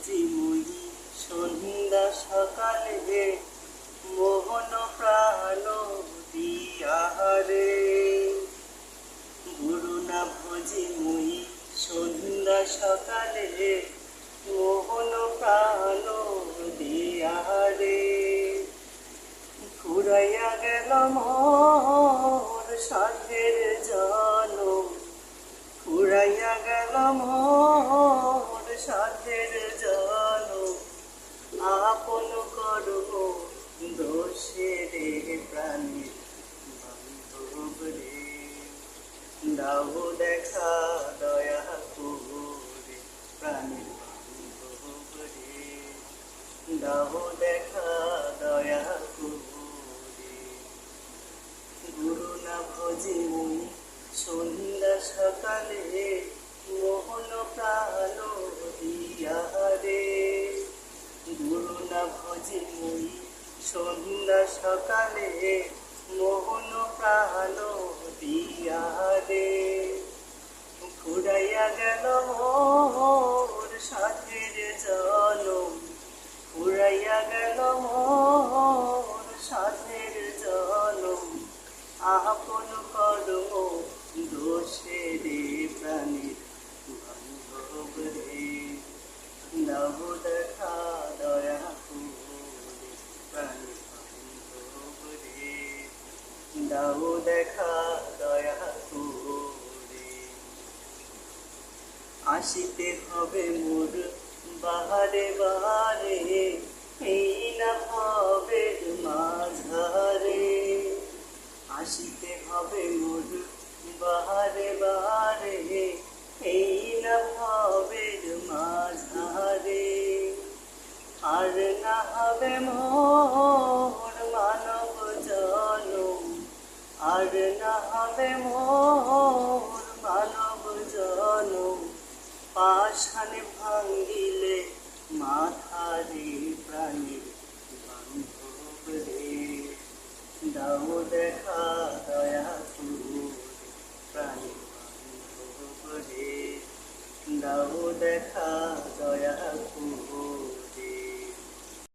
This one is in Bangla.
ভোজি মুই সন্ধ্যা মোহন প্রাণ দিয়ারে গুরু না ভোজি মুই সন্ধ্যা সকালে মোহন প্রাণ দিয়ারে ফুরাইয়া গেল মোর সাধের জনম ফুরাইয়া গেল সাধের আপন করব দোষে রে প্রাণী বান্ধব রে দাও দেখা দয়া করে প্রাণীর বান্ধব রে দাও দেখা দয়া করে গুরু না ভজি সন্ধ্যা সকালে মোহন প্রাণ দিয়া রে। না সন্ধ্যা সকালে মোহন প্রাণ দিয়া রে। ফুরাইয়া গেল মোর সাথের জনম। ফুরাইয়া গেল মোর সাথের জনম। আপন কর্ম দোষে রে প্রাণীর বান্ধব দাও দেখা দয়া করে। আসিতে হবে মোর বাহারে বাহারে, এই না হবে মাঝারে। আসিতে হবে মোর বাহারে বাহারে, এই না হবে মাঝারে। আর না হবে মোর আর না হবে মোর মানব জন পাশান ভাঙিলে মাথারি প্রাণীর বান্ধব রে। দাও দেখা দয়া তুর প্রাণী বান্ধব রে। দাও দেখা দয়া তুর